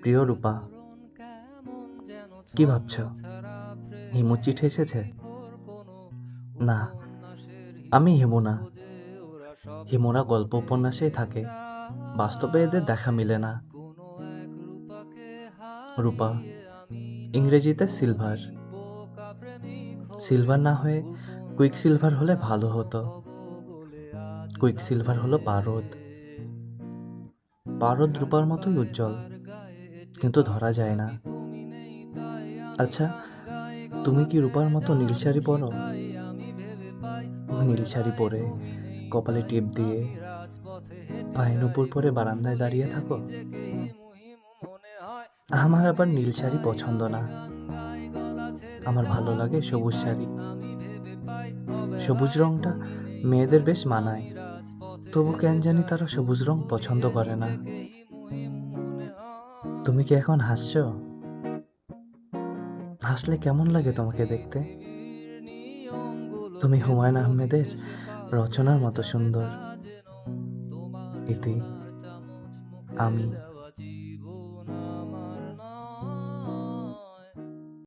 প্রিয় রূপা, কি ভাবছ? হিমু চিঠি এসেছে? না, আমি হিমু না। হিমুরা গল্প উপন্যাসেই থাকে। বাস্তবে এদের দেখা মিলে না। রূপা, ইংরেজিতে সিলভার। সিলভার না হয়ে কুইক সিলভার হলে ভালো হতো। কুইক সিলভার হলো পারদ। পারদ রূপার মতোই উজ্জ্বল। কিন্তু ধরা যায় না। আচ্ছা তুমি কি রূপার মতো নীল শাড়ি পরো? নীল শাড়ি পরে কপালে টিপ দিয়ে পায়ে নুপুর পরে বারান্দায় দাঁড়িয়ে থাকো। আমার আবার নীল শাড়ি পছন্দ না। আমার ভালো লাগে সবুজ শাড়ি। সবুজ রংটা মেয়েদের বেশ মানায়। তবু কেন জানি তারা সবুজ রং পছন্দ করে না। তুমি কি এখন হাসছ? হাসলে কেমন লাগে তোমাকে দেখতে? তুমি হুমায়ুন আহমেদের রচনার মতো সুন্দর। ইতি, আমি